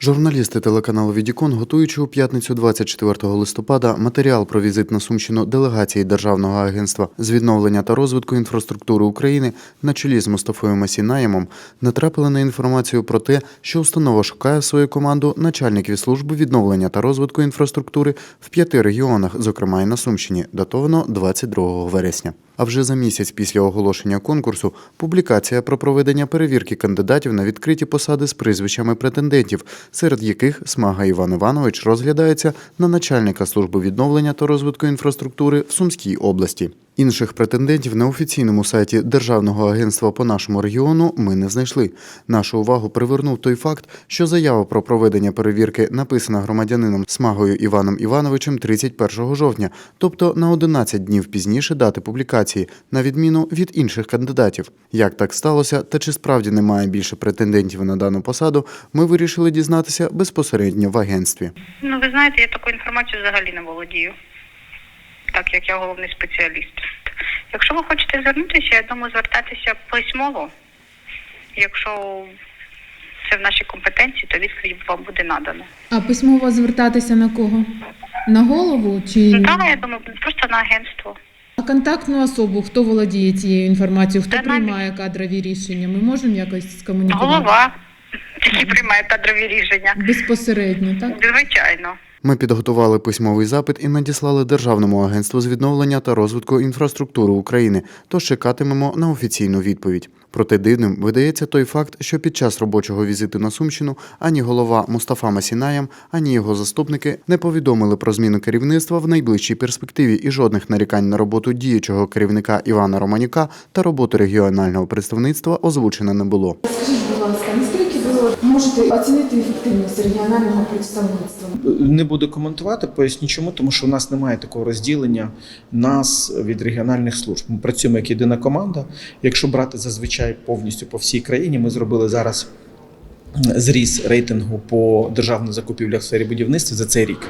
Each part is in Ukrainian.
Журналісти телеканалу Відікон, готуючи у п'ятницю 24 листопада матеріал про візит на Сумщину делегації Державного агентства з відновлення та розвитку інфраструктури України на чолі з Мустафою Масінаємом, натрапили на інформацію про те, що установа шукає свою команду начальників служби відновлення та розвитку інфраструктури в п'яти регіонах, зокрема і на Сумщині, датовано 22 вересня. А вже за місяць після оголошення конкурсу публікація про проведення перевірки кандидатів на відкриті посади з прізвищами претендентів, серед яких Смага Іван Іванович розглядається на начальника служби відновлення та розвитку інфраструктури в Сумській області. Інших претендентів на офіційному сайті Державного агентства по нашому регіону ми не знайшли. Нашу увагу привернув той факт, що заява про проведення перевірки написана громадянином Смагою Іваном Івановичем 31 жовтня, тобто на 11 днів пізніше дати публікації, на відміну від інших кандидатів. Як так сталося, та чи справді немає більше претендентів на дану посаду, ми вирішили дізнатися безпосередньо в агентстві. Ну, ви знаєте, я такою інформацією взагалі не володію, так як я головний спеціаліст. Якщо ви хочете звернутися, я думаю, звертатися письмово. Якщо це в нашій компетенції, то відповідь вам буде надана. А письмово звертатися на кого? На голову чи Ну, так, я думаю, просто на агентство. а контактну особу? Хто володіє цією інформацією? Хто Та навіть- приймає кадрові рішення? Ми можемо якось скомунікувати Голова, який приймає кадрові рішення. безпосередньо, так? Звичайно. Ми підготували письмовий запит і надіслали Державному агентству з відновлення та розвитку інфраструктури України, тож чекатимемо на офіційну відповідь. Проте дивним видається той факт, що під час робочого візиту на Сумщину ані голова Мустафа Масінаєм, ані його заступники не повідомили про зміну керівництва в найближчій перспективі і жодних нарікань на роботу діючого керівника Івана Романюка та роботу регіонального представництва озвучено не було. Скажіть, будь ласка, наскільки ви можете оцінити ефективність регіонального представництва? Не буду коментувати, поясню чому, тому що у нас немає такого розділення нас від регіональних служб. Ми працюємо як єдина команда. Якщо брати зазвичай повністю по всій країні, ми зробили зараз. Зріс рейтингу по державних закупівлях в сфері будівництва за цей рік,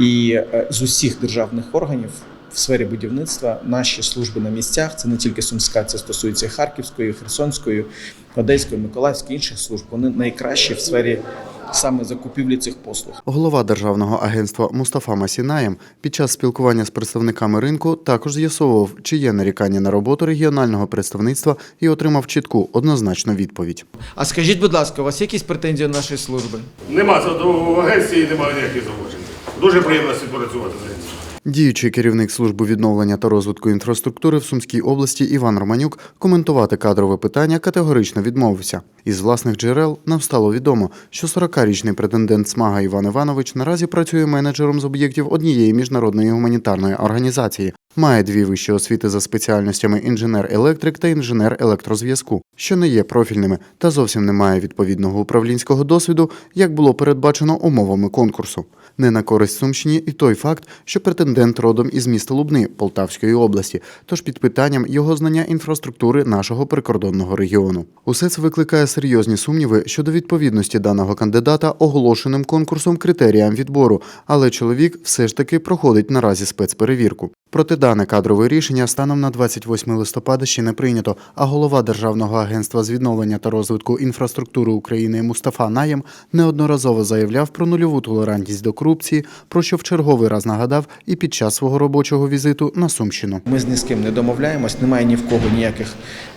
і е, з усіх державних органів в сфері будівництва наші служби на місцях це не тільки Сумська, це стосується і Харківської, Херсонської, Одеської, Миколаївської інших служб. Вони найкращі в сфері саме закупівлі цих послуг. Голова Державного агентства Мустафа Масінаєм під час спілкування з представниками ринку також з'ясовував, чи є нарікання на роботу регіонального представництва і отримав чітку однозначну відповідь. А скажіть, будь ласка, у вас є якісь претензії до нашої служби? Нема в агенції, немає ніяких зауважень. Дуже приємно співпрацювати з агенцією. Діючий керівник служби відновлення та розвитку інфраструктури в Сумській області Іван Романюк коментувати кадрове питання категорично відмовився. Із власних джерел нам стало відомо, що 40-річний претендент Смага Іван Іванович наразі працює менеджером з об'єктів однієї міжнародної гуманітарної організації. Має дві вищі освіти за спеціальностями інженер-електрик та інженер електрозв'язку, що не є профільними та зовсім не має відповідного управлінського досвіду, як було передбачено умовами конкурсу. Не на користь Сумщині і той факт, що претендент родом із міста Лубни Полтавської області, тож під питанням його знання інфраструктури нашого прикордонного регіону. Усе це викликає серйозні сумніви щодо відповідності даного кандидата оголошеним конкурсом критеріям відбору, але чоловік все ж таки проходить наразі спецперевірку. Проте дане кадрове рішення станом на 28 листопада ще не прийнято, а голова Державного агентства з відновлення та розвитку інфраструктури України Мустафа Наєм неодноразово заявляв про нульову толерантність до корупції, про що в черговий раз нагадав і під час свого робочого візиту на Сумщину. Ми з ні з ким не домовляємось, немає ні в кого ніяких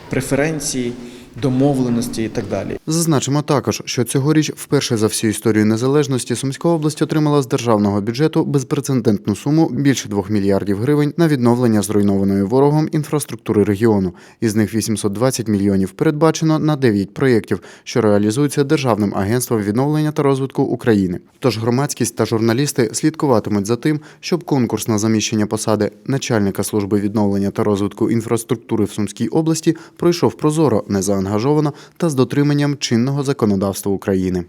преференцій, домовленостей і так далі. Зазначимо також, що цьогоріч вперше за всю історію незалежності Сумська область отримала з державного бюджету безпрецедентну суму більше 2 мільярдів гривень на відновлення зруйнованої ворогом інфраструктури регіону. Із них 820 мільйонів передбачено на 9 проєктів, що реалізуються Державним агентством відновлення та розвитку України. Тож громадськість та журналісти слідкуватимуть за тим, щоб конкурс на заміщення посади начальника служби відновлення та розвитку інфраструктури в Сумській області пройшов прозоро, незаангажовано та з дотриманням чинного законодавства України.